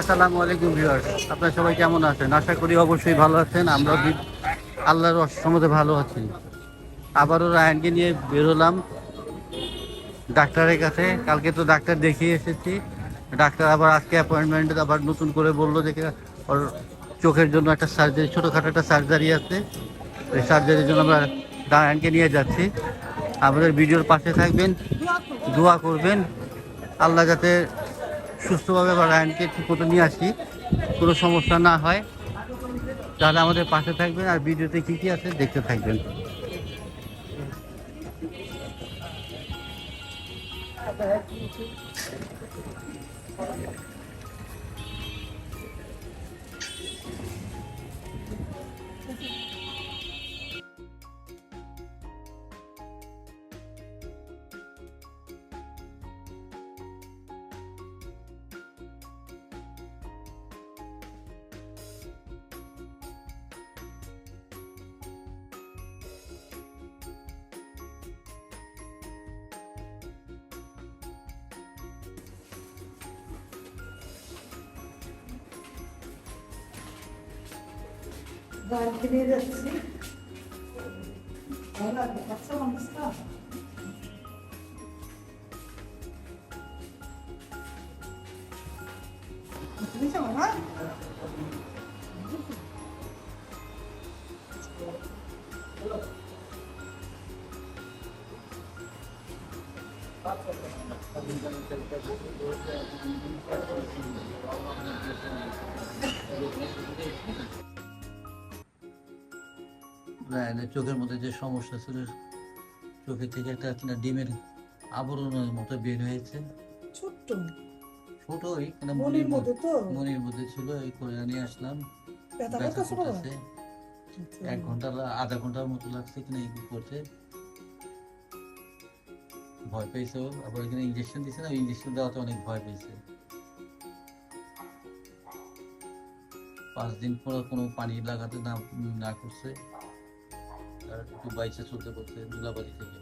আসসালামু আলাইকুম ভিউয়ার্স। আপনারা সবাই কেমন আছেন? আশা করি অবশ্যই ভালো আছেন। আমরা আল্লাহর অসমতে ভালো আছি। আবারও রায়নকে নিয়ে বেরোলাম ডাক্তারের কাছে। কালকে তো ডাক্তার দেখিয়ে এসেছি। ডাক্তার আবার আজকে অ্যাপয়েন্টমেন্ট আবার নতুন করে বলল যে ওর চোখের জন্য একটা সার্জারি ছোটোখাটো একটা সার্জারি আছে। ওই সার্জারির জন্য আমরা রায়নকে নিয়ে যাচ্ছি। আমাদের ভিডিওর পাশে থাকবেন, দোয়া করবেন। আল্লাহ যাতে সুস্থভাবে বা রায়নকে ঠিক মতো নিয়ে আসি, কোনো সমস্যা না হয়। তাহলে আমাদের পাশে থাকবেন আর ভিডিওতে কী কী আছে দেখতে থাকবেন। Thank নিয়ে যাচ্ছি ভালো লাগবে বাচ্চা মানুষ তো বুঝেছ মামা? রায়নের চোখের মধ্যে যে সমস্যা ছিল চোখের থেকে একটা কিনা ডিমের আবরণের মতো বের হয়েছে। ছোট্ট? ছোটই মনির মধ্যে তো? মনির মধ্যে ছিল এই করে নিয়ে আসলাম। করতেছে এক ঘণ্টা আধা ঘণ্টার মতো লাগছে কিনা এই করতে। ভয় পেয়েছে। আবার এখানে ইঞ্জেকশন দিছে না ইঞ্জেকশন দেওয়াতে অনেক ভয় পেয়েছে। পাঁচ দিন পর কোনো পানি লাগাতে না না করছে। আর একটু বাইচে চলতে করছে দুলাবাড়ি থেকে।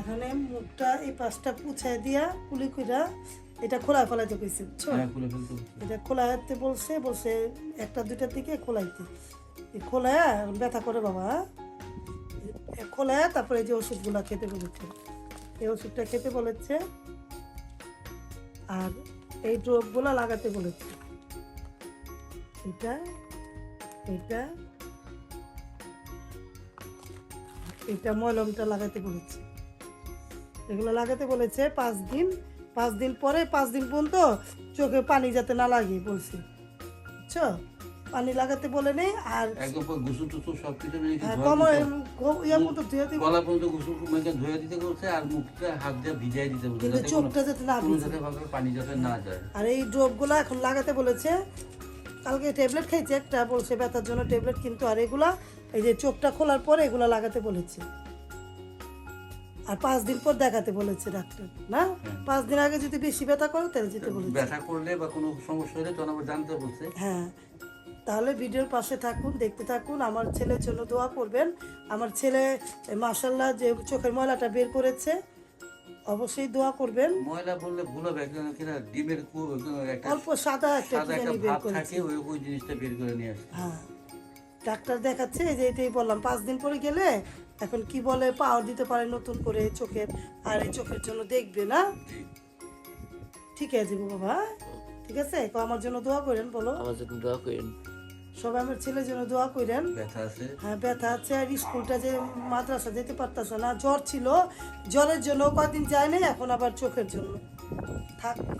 এখানে মুখটা এই পাশটা পুছায় দিয়া কুলি কইরা এটা খোলা ফেলাইতে কইছে বুঝছ? হ্যাঁ খুলে এটা খোলাতে বলছে বলছে একটা দুইটার দিকে খোলাইতে। খোলায় ব্যথা করে বাবা এ খোলায় তারপরে যে ওষুধগুলো খেতে বলেছে। এই ওষুধটা খেতে বলেছে, আর এই ড্রপগুলো লাগাতে বলেছে। এটা এটা এটা মলমটা লাগাতে বলেছে। এগুলো লাগাতে বলেছে পাঁচ দিন পাঁচ দিন পরে, পাঁচ দিন পর্যন্ত চোখে পানি যাতে না লাগে বলছে। বুঝছ? পানি লাগাতে বলে নেই আর একদম গোসল সব কিছু কি হ্যাঁ, ইয়া মতো ধুয়ে দিব গলা পর্যন্ত গোসল মেয়েকে ধুয়ে দিতে বলছে আর মুখটা হাত দিয়ে ভিজাই দিতে বলছে কিন্তু চোখটা যাতে না ভিজে পানি যাতে না যায়। আর এই ড্রপগুলো এখন লাগাতে বলেছে। কালকে ট্যাবলেট খাইছে একটা বলছে ব্যথার জন্য ট্যাবলেট কিন্তু আর এগুলা এই যে চোখটা খোলার পরে এগুলা লাগাতে বলেছে। আর পাঁচ দিন পর দেখাতে বলেছে ডাক্তার না? পাঁচ দিন আগে যদি বেশি ব্যথা করে তাহলে যেতে বলেছে। ব্যথা করলে বা কোনো সমস্যা হলে তখন আবার জানতে বলছে। হ্যাঁ। তাহলে ভিডিওর পাশে থাকুন দেখতে থাকুন। আমার ছেলের জন্য দোয়া করবেন। আমার ছেলে মাসাল্লাহ যে চোখের ময়লাটা বের করেছে অবশ্যই দোয়া করবেন। ময়লা বললে ভুল হবে কিনা ডিমের অল্প সাদা একটা বের করেছে। ওই ওই জিনিসটা বের করে নিয়ে আসে হ্যাঁ। ডাক্তার দেখাচ্ছে এই যে এটাই বললাম পাঁচ দিন পরে গেলে এখন কি বলে পাওয়ার দিতে পারে নতুন করে চোখের আর এই চোখের জন্য দেখবে না। ঠিক আছে বাবা। ঠিক আছে? তো আমার জন্য দোয়া করেন বলো। আমার জন্য দোয়া করেন। সবাই আমার ছেলের জন্য দোয়া করেন। হ্যাঁ ব্যথা আছে। আর স্কুলটা যে মাদ্রাসা যেতে পারতেছে না জ্বর ছিল। জ্বরের জন্য কদিন যায় নাই এখন আবার চোখের জন্য। থাক না।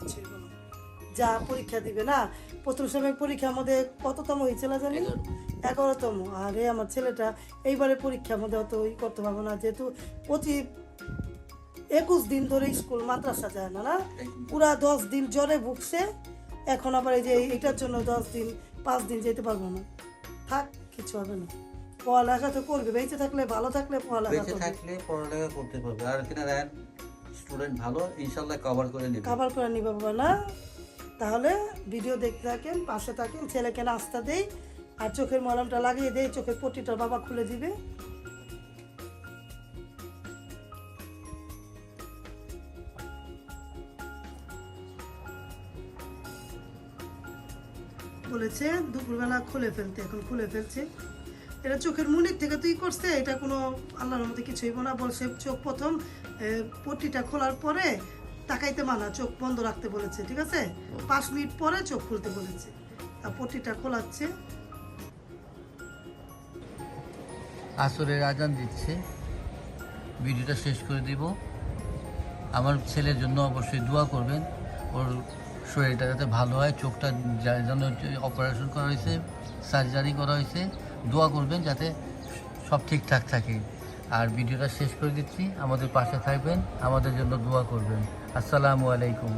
যা পরীক্ষা দিবে না। প্রথম সময় পরীক্ষার মধ্যে কততম হয়েছিল জানি? এগারোতম। আরে আমার ছেলেটা এইবারে পরীক্ষার মধ্যে অত ই করতে পারব না। যেহেতু প্রতি একুশ দিন ধরে স্কুল মাদ্রাসা যায় না না? পুরা দশ দিন জ্বরে ভুগছে। এখন আবার এই যে এটার জন্য দশ দিন পাঁচ দিন যেতে পারব না। থাক কিছু হবে না। পড়ালেখা তো করবে বেঁচে থাকলে ভালো থাকলে পড়ালেখা বেঁচে থাকলে পড়ালেখা করতে পারবে। আর কিনা রায়ন স্টুডেন্ট ভালো ইনশাল্লাহ কভার করে নেবে। কাবার করে নিবে বাবা না? তাহলে ভিডিও দেখতে থাকেন পাশে থাকেন ছেলেকে নাস্তা দেই আর চোখের মলমটা লাগিয়ে দিয়ে চোখের পট্টিটা বাবা খুলে দিবে। বলেছে, দুপুরবেলা খুলে ফেলতে, এখন খুলে ফেলছে। এটা চোখের মুনির থেকে তুই করছে, এটা কোনো আল্লাহর মধ্যে কিছু হইব না, বলছে চোখ প্রথম পট্টিটা খোলার পরে তাকাইতে মানা, চোখ বন্ধ রাখতে বলেছে, ঠিক আছে? পাঁচ মিনিট পরে চোখ খুলতে বলেছে। আর পট্টিটা খোলাচ্ছে। আসরের আজান দিচ্ছে। ভিডিওটা শেষ করে দিব। আমার ছেলের জন্য অবশ্যই দোয়া করবেন। ওর শরীরটা যাতে ভালো হয়, চোখটা যার জন্য অপারেশন করা হয়েছে সার্জারি করা হয়েছে, দোয়া করবেন যাতে সব ঠিকঠাক থাকে। আর ভিডিওটা শেষ করে দিচ্ছি, আমাদের পাশে থাকবেন, আমাদের জন্য দোয়া করবেন। আসসালামু আলাইকুম।